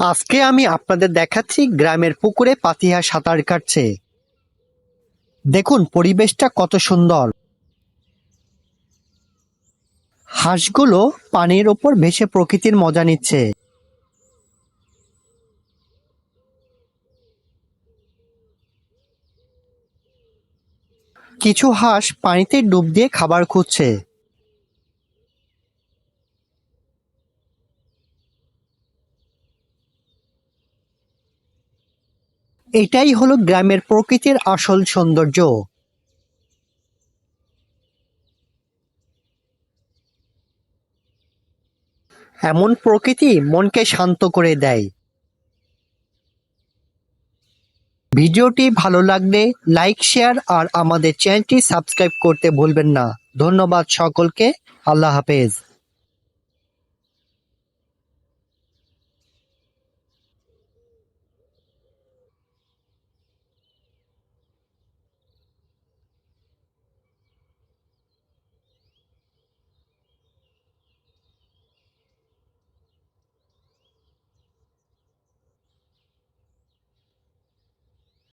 আজকে আমি আপনাদের দেখাচ্ছি গ্রামের পুকুরে পাতিহা সাঁতার কাটছে। দেখুন পরিবেশটা কত সুন্দর। হাঁসগুলো পানির ওপর ভেসে প্রকৃতির মজা নিচ্ছে। কিছু হাঁস পানিতে ডুব দিয়ে খাবার খুঁজছে। এটাই হলো গ্রামের প্রকৃতির আসল সৌন্দর্য। এমন প্রকৃতি মনকে শান্ত করে দেয়। ভিডিওটি ভালো লাগলে লাইক, শেয়ার আর আমাদের চ্যানেলটি সাবস্ক্রাইব করতে ভুলবেন না। ধন্যবাদ সকলকে। আল্লাহ হাফেজ।